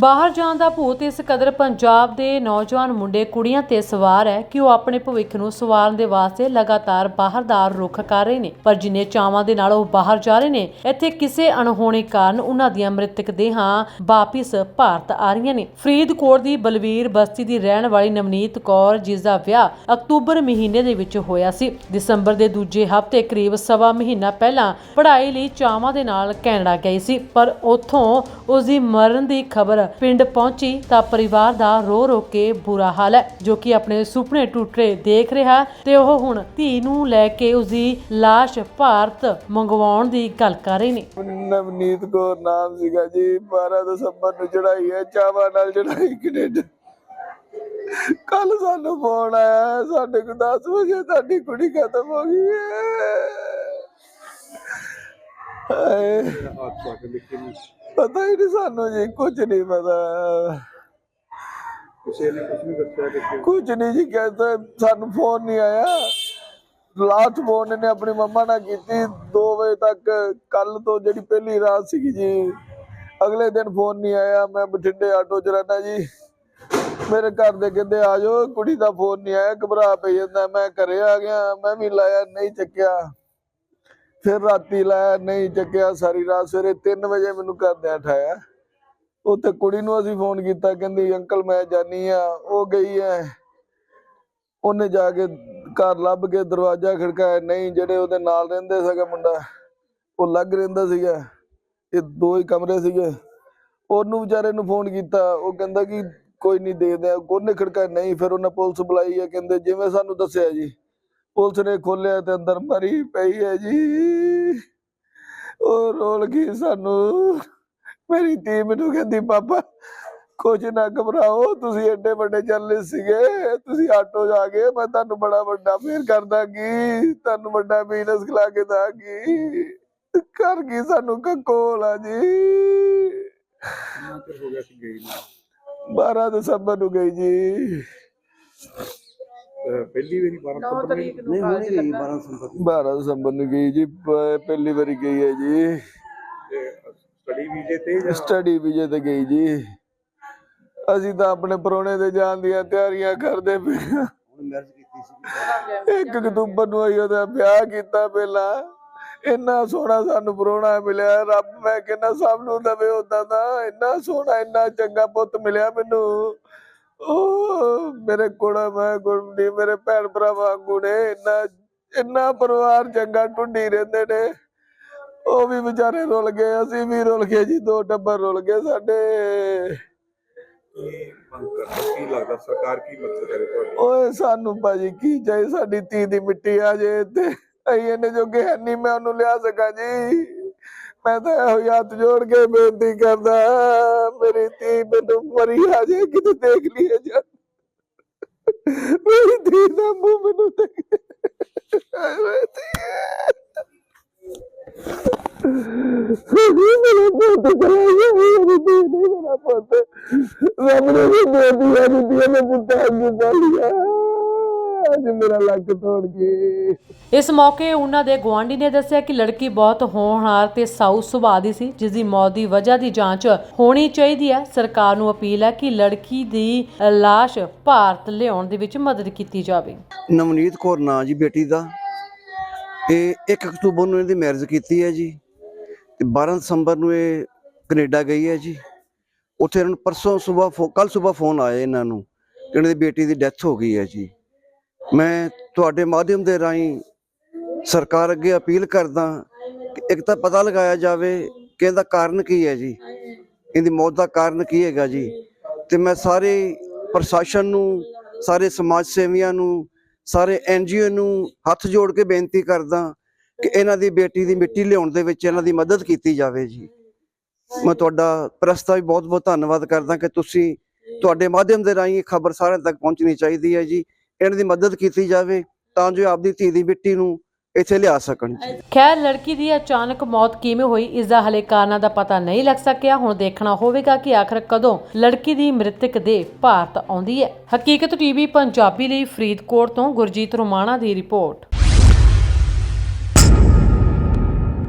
ਬਾਹਰ ਜਾਣ ਦਾ ਭੂਤ ਇਸ ਕਦਰ ਪੰਜਾਬ ਦੇ ਨੌਜਵਾਨ ਮੁੰਡੇ, ਕੁੜੀਆਂ ਤੇ ਸਵਾਰ ਹੈ ਕਿ ਉਹ ਆਪਣੇ ਭਵਿੱਖ ਨੂੰ ਸਵਾਰਨ ਦੇ ਵਾਸਤੇ ਲਗਾਤਾਰ ਬਾਹਰ ਦਾ ਰੁੱਖ ਕਰ ਰਹੇ ਨੇ। ਪਰ ਜਿੰਨੇ ਚਾਵਾਂ ਦੇ ਨਾਲ ਉਹ ਬਾਹਰ ਜਾ ਰਹੇ ਨੇ, ਇੱਥੇ ਕਿਸੇ ਅਣਹੋਣੇ ਕਾਰਨ ਉਹਨਾਂ ਦੀਆਂ ਮ੍ਰਿਤਕ ਦੇਹਾਂ ਵਾਪਿਸ ਭਾਰਤ ਆ ਰਹੀਆਂ ਨੇ। ਫਰੀਦਕੋਟ ਦੀ ਬਲਵੀਰ ਬਸਤੀ ਦੀ ਰਹਿਣ ਵਾਲੀ ਨਵਨੀਤ ਕੌਰ, ਜਿਸ ਦਾ ਵਿਆਹ ਅਕਤੂਬਰ ਮਹੀਨੇ ਦੇ ਵਿੱਚ ਹੋਇਆ ਸੀ। ਦਸੰਬਰ ਦੇ ਦੂਜੇ ਹਫ਼ਤੇ ਕਰੀਬ ਸਵਾ ਮਹੀਨਾ ਪਹਿਲਾਂ ਪੜ੍ਹਾਈ ਲਈ ਚਾਵਾਂ ਦੇ ਨਾਲ ਕੈਨੇਡਾ ਗਈ ਸੀ, ਪਰ ਉੱਥੋਂ ਉਸ ਦੀ ਮਰਨ ਦੀ ਖਬਰ ਪਿੰਡ ਪਹੁੰਚੀ ਤਾਂ ਪਰਿਵਾਰ ਦਾ ਰੋ ਰੋ ਕੇ ਬੁਰਾ ਹਾਲ ਹੈ ਜੋ ਕਿ ਆਪਣੇ ਸੁਪਨੇ ਟੁੱਟੇ ਦੇਖ ਰਿਹਾ ਤੇ ਉਹ ਹੁਣ ਧੀ ਨੂੰ ਲੈ ਕੇ ਉਸ ਦੀ ਲਾਸ਼ ਭਾਰਤ ਮੰਗਵਾਉਣ ਦੀ ਗੱਲ ਕਰ ਰਹੇ ਨੇ। ਨਵਨੀਤ ਕੌਰ ਨਾਮ ਸੀਗਾ ਜੀ 12 ਦਸੰਬਰ ਨੂੰ ਚੜਾਈ ਹੈ ਚਾਵਾ ਨਾਲ ਚੜਾਈ ਕੈਨੇਡਾ। ਕੱਲ ਸਾਨੂੰ ਫੋਨ ਆਇਆ ਸਾਡੇ ਕੋਲ 10 ਵਜੇ ਤੁਹਾਡੀ ਕੁੜੀ ਖਤਮ ਹੋ ਗਈ ਹੈ ਹਾਏ, ਪਤਾ ਹੀ ਨਹੀਂ ਸਾਨੂੰ ਜੀ ਕੁਝ ਨਹੀਂ ਪਤਾ। ਕਿਸੇ ਨੇ ਕੁਝ ਨਹੀਂ ਦੱਸਿਆ ਕਿ ਕਿਉਂ ਕੁਝ ਨਹੀਂ ਜੀ ਕਹਿੰਦਾ ਸਾਨੂੰ ਫੋਨ ਨਹੀਂ ਆਇਆ। ਲਾਸਟ ਫੋਨ ਇਹਨੇ ਆਪਣੀ ਮੰਮਾ ਨਾਲ ਕੀਤੀ 2 ਵਜੇ ਤੱਕ ਕੱਲ ਤੋਂ ਜਿਹੜੀ ਪਹਿਲੀ ਰਾਤ ਸੀਗੀ ਜੀ ਅਗਲੇ ਦਿਨ ਫੋਨ ਨਹੀਂ ਆਇਆ। ਮੈਂ ਬਠਿੰਡੇ ਆਟੋ 'ਚ ਰਹਿਣਾ ਜੀ। ਮੇਰੇ ਘਰ ਦੇ ਕਹਿੰਦੇ ਆ ਜਾਓ ਕੁੜੀ ਦਾ ਫੋਨ ਨਹੀਂ ਆਇਆ ਘਬਰਾ ਪਈ ਜਾਂਦਾ। ਮੈਂ ਘਰੇ ਆ ਗਿਆ ਮੈਂ ਵੀ ਲਾਇਆ ਨਹੀਂ ਚੱਕਿਆ। ਫਿਰ ਰਾਤੀ ਲਾਇਆ ਨਹੀਂ ਚੱਕਿਆ ਸਾਰੀ ਰਾਤ, ਸਵੇਰੇ 3 ਵਜੇ ਮੈਨੂੰ ਘਰਦਿਆਂ ਉਠਾਇਆ ਉੱਥੇ ਕੁੜੀ ਨੂੰ ਅਸੀਂ ਫੋਨ ਕੀਤਾ, ਕਹਿੰਦੀ, ਅੰਕਲ, ਮੈਂ ਜਾਨੀ ਆ। ਉਹ ਗਈ ਐ। ਉਹਨੇ ਜਾ ਕੇ ਘਰ ਲੱਭ ਕੇ ਦਰਵਾਜ਼ਾ ਖੜਕਾਇਆ, ਨਹੀਂ, ਜਿਹੜੇ ਉਹਦੇ ਨਾਲ ਰਹਿੰਦੇ ਸੀਗਾ ਮੁੰਡਾ, ਉਹ ਲੱਗ ਰਹਿੰਦਾ ਸੀਗਾ। ਇਹ ਦੋ ਹੀ ਕਮਰੇ ਸੀਗੇ। ਉਹਨੂੰ ਵਿਚਾਰੇ ਨੂੰ ਫੋਨ ਕੀਤਾ। ਉਹ ਕਹਿੰਦਾ ਕਿ ਕੋਈ ਨਹੀਂ ਦੇਖਦੇ ਆ। ਉਹਨੇ ਖੜਕਾਇਆ, ਨਹੀਂ, ਫਿਰ ਉਹਨੇ ਪੁਲਿਸ ਬੁਲਾਈ ਹੈ ਕਹਿੰਦੇ, ਜਿਵੇਂ ਸਾਨੂੰ ਦੱਸਿਆ ਜੀ। ਪੁਲਿਸ ਨੇ ਖੋਲਿਆ ਤੇ ਅੰਦਰ ਮਰੀ ਪਈ ਹੈ ਜੀ। ਉਹ ਰੋਲ ਗਈ ਸਾਨੂੰ? ਮੇਰੀ ਧੀ ਮੈਨੂੰ ਕਹਿੰਦੀ ਪਾਪਾ ਕੁਝ ਨਾ ਘਬਰਾਓ ਤੁਸੀਂ ਐਡੇ ਵੱਡੇ ਚੱਲੇ ਸੀਗੇ ਤੁਸੀਂ ਆਟੋ ਜਾ ਕੇ ਮੈਂ ਤੁਹਾਨੂੰ ਬੜਾ ਵੱਡਾ ਫੇਰ ਕਰ ਦਾਂਗੀ ਤੁਹਾਨੂੰ ਵੱਡਾ ਬਿਜ਼ਨਸ ਖਿਲਾ ਕੇ ਦਾਂਗੀ। ਕਰ ਗਈ ਸਾਨੂੰ ਕੰਕੋਲ ਆ ਜੀ। ਹੋ ਗਿਆ ਸੀ ਗਈ ਨੂੰ? 12 ਦਸੰਬਰ ਨੂੰ ਗਈ ਜੀ। ਪਹਿਲੀ ਵਾਰੀ 12 ਨੰਬਰ ਨਹੀਂ ਨਹੀਂ ਹੁਣੇ ਗਈ 12 ਸੰਪਤ 12 ਦਸੰਬਰ ਨੂੰ ਗਈ ਜੀ ਪ- ਪਹਿਲੀ ਵਾਰੀ ਗਈ ਹੈ ਜੀ। ਸਟੱਡੀ ਵੀਜ਼ੇ ਤੇ ਜਾਂ ਸਟੱਡੀ ਵੀਜ਼ੇ ਤੇ ਗਈ ਜੀ। ਅਸੀਂ ਤਾਂ ਆਪਣੇ ਪਰੋਣੇ ਦੇ ਜਾਣ ਦੀਆਂ ਤਿਆਰੀਆਂ ਕਰਦੇ ਪਏ ਹਾਂ। ਹੁਣ ਮੈਰਿਜ ਕੀਤੀ ਸੀ। ਇੱਕ ਅਕਤੂਬਰ ਨੂੰ ਆਈ ਉਹਦਾ ਵਿਆਹ ਕੀਤਾ ਪਹਿਲਾਂ। ਇੰਨਾ ਸੋਹਣਾ ਸਾਨੂੰ ਪਰੋਣਾ ਮਿਲਿਆ। ਰੱਬ ਮੈਂ ਕਹਿੰਦਾ ਸਭ ਨੂੰ ਦਵੇ ਉਦਾਂ ਦਾ। ਇੰਨਾ ਸੋਹਣਾ ਇੰਨਾ ਚੰਗਾ ਪੁੱਤ ਮਿਲਿਆ ਮੈਨੂੰ। ਮੇਰੇ ਕੋੜਾ ਮੈਂ ਗੁਰਦੀ ਮੇਰੇ ਭੈਣ ਭਰਾ ਵਾਂਗੂ ਨੇ ਇੰਨਾ ਇੰਨਾ ਪਰਿਵਾਰ ਚੰਗਾ ਟੁੱਡੀ ਰਹਿੰਦੇ ਨੇ। ਉਹ ਵੀ ਵਿਚਾਰੇ ਰੁਲ ਗਏ ਅਸੀਂ ਵੀ ਰੁਲ ਗਏ ਜੀ ਦੋ ਟੱਬਰ ਰੁਲ ਗਏ ਸਾਡੇ। ਕੀ ਮੰਗ ਕਰਦਾ ਕੀ ਲੱਗਦਾ ਸਰਕਾਰ ਕੀ ਮਦਦ ਕਰੇ ਤੁਹਾਡੀ? ਓਏ ਸਾਨੂੰ ਭਾਜੀ ਕੀ ਚਾਹੀ ਸਾਡੀ ਧੀ ਦੀ ਮਿੱਟੀ ਆ ਜੇ ਤੇ ਅਸੀਂ ਇਹਨੇ ਜੋਗੇ ਹੈ ਨਹੀਂ ਮੈਂ ਉਹਨੂੰ ਲਿਆ ਸਕਾਂ ਜੀ। ਮੈਂ ਤਾਂ ਇਹੋ ਹੀ ਹੱਥ ਜੋੜ ਕੇ ਬੇਨਤੀ ਕਰਦਾ ਮੇਰੀ ਧੀ ਮੈਨੂੰ ਮਰੀ ਆ ਜੇ ਕਿਤੇ ਦੇਖ ਲਈਏ ਜਾ ਮੇਰੀ ਧੀ ਦਾ ਮੂੰਹ ਮੈਨੂੰ ਦੇਖ ਆਏ ਮੇਰੀ ਧੀ ਮੇਰਾ ਪੁੱਤ ਚਲਾ ਗਿਆ ਮੇਰੀ ਧੀ ਨੇ ਮੇਰਾ ਪੁੱਤ ਸਾਹਮਣੇ ਵੀ ਬੇਟੀ ਆ ਦਿੱਤੀ ਮੈਂ ਪੁੱਤਾਂ ਅੱਗੇ ਚੱਲਿਆ ਅੱਜ ਮੇਰਾ ਲੱਕ ਤੋੜ ਗਏ ਇਸ ਮੌਕੇ ਉਹਨਾਂ ਦੇ ਗੁਆਂਢੀ ਨੇ ਦੱਸਿਆ ਕਿ ਲੜਕੀ ਬਹੁਤ ਹੋਣਹਾਰ ਤੇ ਸਾਊ ਸੁਭਾਅ ਦੀ ਸੀ ਜਿਸ ਦੀ ਮੌਤ ਦੀ ਵਜ੍ਹਾ ਦੀ ਜਾਂਚ ਹੋਣੀ ਚਾਹੀਦੀ ਹੈ। ਸਰਕਾਰ ਨੂੰ ਅਪੀਲ ਹੈ ਕਿ ਲੜਕੀ ਦੀ ਅ, ਲਾਸ਼ ਭਾਰਤ ਲਿਆਉਣ ਦੇ ਵਿੱਚ ਮਦਦ ਕੀਤੀ ਜਾਵੇ। ਨਵਨੀਤ ਕੌਰ ਨਾਂ ਜੀ ਬੇਟੀ ਦਾ। ਇਹ 1 ਅਕਤੂਬਰ ਨੂੰ ਇਹਦੀ ਮੈਰਿਜ ਕੀਤੀ ਹੈ ਜੀ। ਤੇ 12 ਦਸੰਬਰ ਨੂੰ ਇਹ ਕੈਨੇਡਾ ਗਈ ਹੈ ਜੀ। ਉੱਥੇ ਇਹਨਾਂ ਨੂੰ ਪਰਸੋਂ ਸਵੇਰ ਕੱਲ ਸਵੇਰ ਫੋਨ ਆਇਆ ਇਹਨਾਂ ਨੂੰ ਕਿ ਇਹਨਾਂ ਦੀ ਬੇਟੀ ਦੀ ਡੈਥ ਹੋ ਗਈ ਹੈ ਜੀ। ਮੈਂ ਤੁਹਾਡੇ ਮਾਧਿਅਮ ਦੇ ਰਾਹੀਂ ਸਰਕਾਰ ਅੱਗੇ ਅਪੀਲ ਕਰਦਾ ਕਿ ਇੱਕ ਤਾਂ ਪਤਾ ਲਗਾਇਆ ਜਾਵੇ ਕਿ ਇਹਦਾ ਕਾਰਨ ਕੀ ਹੈ ਜੀ। ਇਹਦੀ ਮੌਤ ਦਾ ਕਾਰਨ ਕੀ ਹੈਗਾ ਜੀ। ਤੇ ਮੈਂ ਸਾਰੇ ਪ੍ਰਸ਼ਾਸਨ ਨੂੰ, ਸਾਰੇ ਸਮਾਜ ਸੇਵੀਆਂ ਨੂੰ, ਸਾਰੇ ਐਨਜੀਓ ਨੂੰ ਹੱਥ ਜੋੜ ਕੇ ਬੇਨਤੀ ਕਰਦਾ ਕਿ ਇਹਨਾਂ ਦੀ ਬੇਟੀ ਦੀ ਮਿੱਟੀ ਲਿਆਉਣ ਦੇ ਵਿੱਚ ਇਹਨਾਂ ਦੀ ਮਦਦ ਕੀਤੀ ਜਾਵੇ ਜੀ। ਮੈਂ ਤੁਹਾਡਾ ਪ੍ਰੈਸ ਦਾ ਵੀ ਬਹੁਤ ਬਹੁਤ ਧੰਨਵਾਦ ਕਰਦਾ ਕਿ ਤੁਸੀਂ ਤੁਹਾਡੇ ਮਾਧਿਅਮ ਦੇ ਰਾਹੀਂ ਇਹ ਖਬਰ ਸਾਰਿਆਂ ਤੱਕ ਪਹੁੰਚਣੀ ਚਾਹੀਦੀ ਹੈ ਜੀ। ਇਹਨਾਂ ਦੀ ਮਦਦ ਕੀਤੀ ਜਾਵੇ ਤਾਂ ਜੋ ਆਪਦੀ ਧੀ ਦੀ ਮਿੱਟੀ ਨੂੰ ਇੱਥੇ ਲਿਆ ਸਕਣ ਖੈਰ, ਲੜਕੀ ਦੀ ਅਚਾਨਕ ਮੌਤ ਕਿਵੇਂ ਹੋਈ, ਇਸ ਦਾ ਹਲੇ ਕਾਰਨਾਂ ਦਾ ਪਤਾ ਨਹੀਂ ਲੱਗ ਸਕਿਆ। ਹੁਣ ਦੇਖਣਾ ਹੋਵੇਗਾ ਕਿ ਆਖਰ ਕਦੋਂ ਲੜਕੀ ਦੀ ਮ੍ਰਿਤਕ ਦੇ ਭਾਰਤ ਆਉਂਦੀ ਹੈ। ਹਕੀਕਤ ਟੀਵੀ ਪੰਜਾਬੀ ਲਈ ਫਰੀਦਕੋਟ ਤੋਂ ਗੁਰਜੀਤ ਰੋਮਾਣਾ ਦੀ ਰਿਪੋਰਟ।